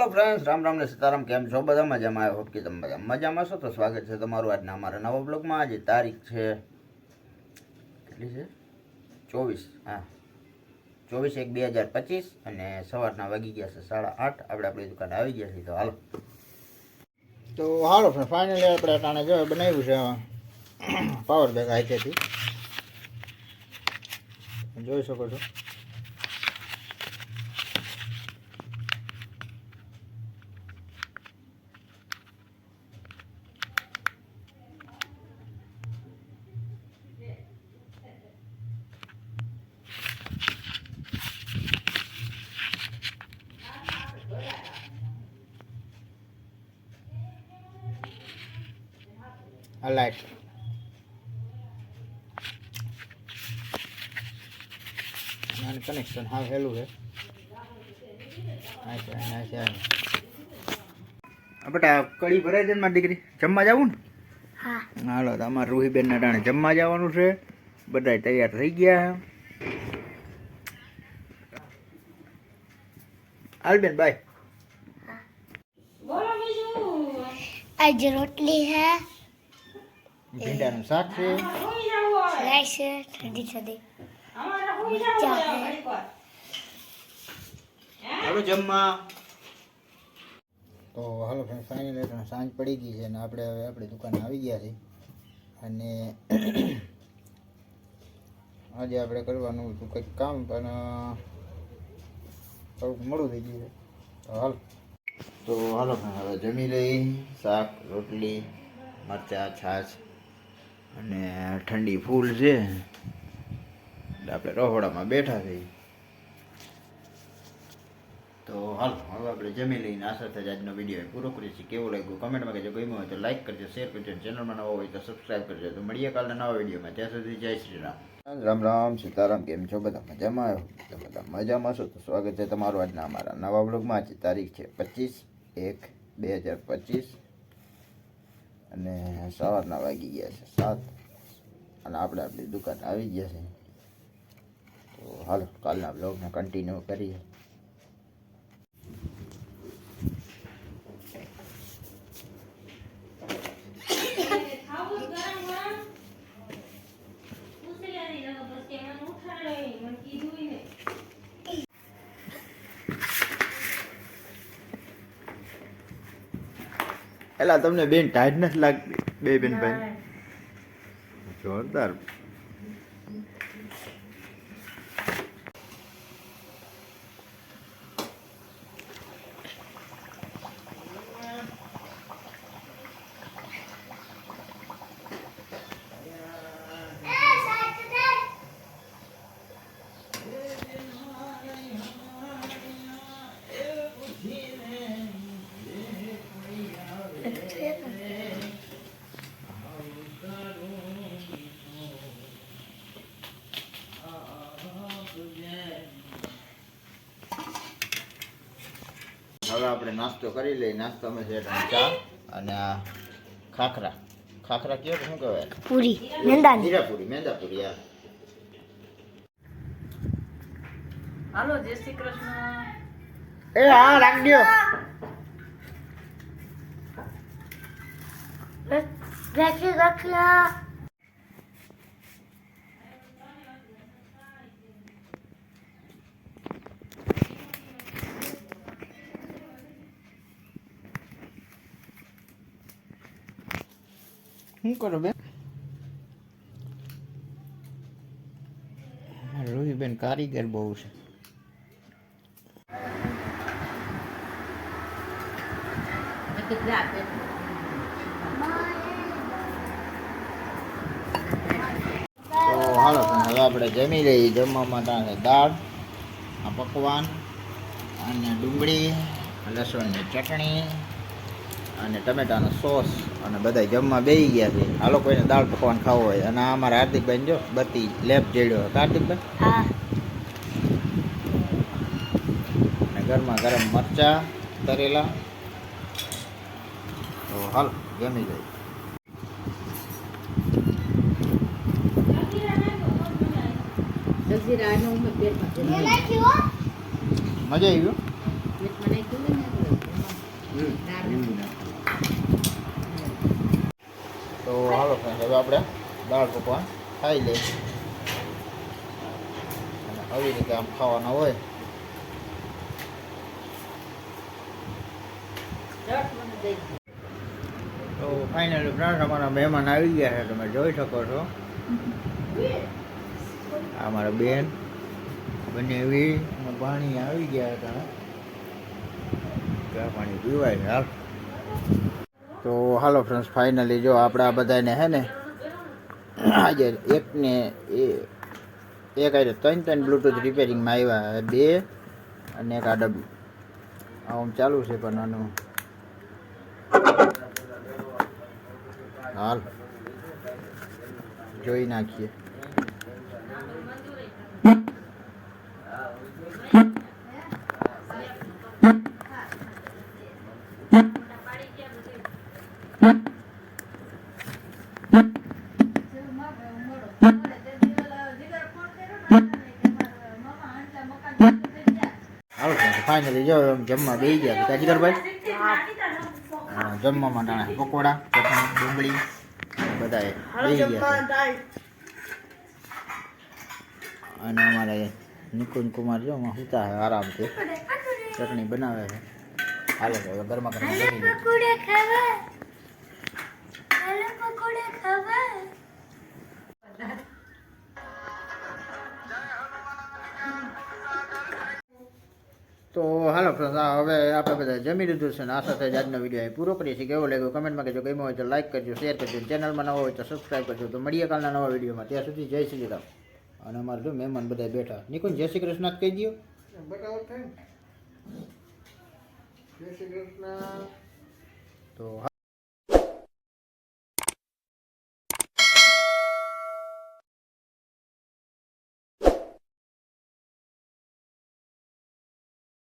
હાલો friends Ram Ram ને સીતારામ, કેમ છો? બધા મજામાં? આવ્યો હોપ કે તમે બધા મજામાં છો. તો સ્વાગત છે તમારું આજના અમારા નવા બ્લોગમાં આજે તારીખ છે, કેટલી છે? ચોવીસ, હા. ચોવીસ એક બે હજાર પચીસ અને સવારના વાગી ગયા છે સાડા આઠ. આપણે આપણી દુકાને આવી ગયા છીએ. તો હાલો. તો હાલો ફાઇનલી આપણે અટાણે જો બનાવ્યું છે પાવર બેગ હાઈટેથી જોઈ શકો છો. I like. And connection, how hello here. Nice, nice, nice. આપણે કડી ભરાય છે મારી દીકરી. જમવા જવું ને? હાલો તમારે અમારે રૂહીબેન ના ટાણે જમવા જવાનું છે. બધા તૈયાર થઈ ગયા. હાલબેન બાય આજ રોટલી હે ભીંડાનું શાક છે. રાઈસ જમવા. તો હાલો ફ્રેન્ડ ફાઇનલી સાંજ પડી ગઈ છે અને આપણે હવે આપણી દુકાને આવી ગયા છીએ. અને આજે આપણે કરવાનું હતું કંઈક કામ પણ થોડુંક મોડું થઈ ગયું છે. તો હાલ. તો હાલો હવે જમી લઈ શાક રોટલી મરચા છાશ. અને ઠંડી ફૂલ છે. આપણે રહોડામાં બેઠા છીએ તો હાલ, હવે આપણે જમી લઈને આ સાથે જ આજનો વીડિયો પૂરો કરીએ છીએ. કેવું લાગ્યું? કમેન્ટમાં કહેજો. ગમ્યું હોય તો લાઈક કરજો શેર કરજો ચેનલમાં નવો હોય તો સબસ્ક્રાઈબ કરજો. તો મળીએ કાલના નવા વિડીયોમાં. ત્યાં સુધી જય શ્રી રામ. રામ રામ સીતારામ, કેમ છો? બધા મજામાં આવ્યો? બધા મજામાં છો? તો સ્વાગત છે તમારું આજના અમારા નવા બ્લોગમાં આજે તારીખ છે પચીસ એક બે હજાર પચીસ. અને સવારના વાગી ગયા છે સાત. અને આપણે આપણી દુકાન આવી ગયા છે. તો હાલો, કાલના બ્લોગને કન્ટિન્યુ કરીએ. એલા તમને બેન ટાઈટ નથી લાગતી? બે બેન ભાઈ. જોરદાર. હવે આપણે નાસ્તો કરી લઈએ. નાસ્તો અમે છે ચા અને આ ખાખરા. ખાખરા કયો શું કહેવાય? પૂરી. મેંદા જીરાપુરી મેંદાપુરી યાર હાલો જય શ્રી કૃષ્ણ. એ હા રાખ દો રાખ્યા શું કરો બેન રૂહીબેન કારીગર બહુ છે તો હાલો હવે આપણે જમી લઈએ જમવા માટે દાળ આ પકવાન અને ડુંગળી લસણની ચટણી અને ટમેટાનો સોસ અને બધા જમવા બેસી ગયા છે. આ લોકો એને દાળ પકવાન ખાવો હોય. અને આ અમારા હાર્દિકભાઈ જો બત્તી લેપ જેડ્યો હાર્દિકભાઈ? અને ગરમા ગરમ મરચા તરેલા. તો હાલ જમી જલ્દી મજા આવી ગયો પેટમાં હાલો ફ્રેન્ડ હવે આપણે દાળ પકવાન ખાઈ લઈએ. અને આવી રીતે આમ ખાવાના હોય. તો ફાઇનલી ફ્રેન્ડ અમારા મહેમાન આવી ગયા છે, તમે જોઈ શકો છો. આ મારા બેન, બંને એવી પાણી આવી ગયા હતા. ચા પાણી પીવાય હાલ. તો હાલો ફ્રેન્ડ્સ ફાઇનલી જો આપણા બધાને હે ને, આજે એકને એ, એક આજે ત્રણ ત્રણ બ્લૂટૂથ રિપેરિંગમાં આવ્યા, બે અને એક આ ડબ્બી આમ ચાલુ છે પણ આનું. હાલ. જોઈ નાખીએ હાલો ફાઇનલી જો જમવા બે ગયા. હતા જીગરભાઈ હા, જમવામાં માટે પકોડા ચટણી ડુંગળી બધા બે ગયા છે. અને અમારે નિકુંજ કુમાર જો સુતા હે આરામથી ચટણી બનાવે છે. હાલો ઘરમાં હવે હવે આપણે બધા જમી લીધું છે અને આ સાથે જ આજનો વીડિયો અહીં પૂરો કરીએ છીએ. કેવો લાગ્યો કમેન્ટમાં કહેજો. ગમ્યો હોય તો લાઈક કરજો શેર કરજો ચેનલમાં નવો હોય તો સબસ્ક્રાઈબ કરજો. તો મળીએ કાલના નવા વિડીયોમાં ત્યાં સુધી જય શ્રી રામ. અને અમારે જો મહેમાન બધા બેઠા. નિકુંજ જય શ્રી કૃષ્ણ કહી દો તો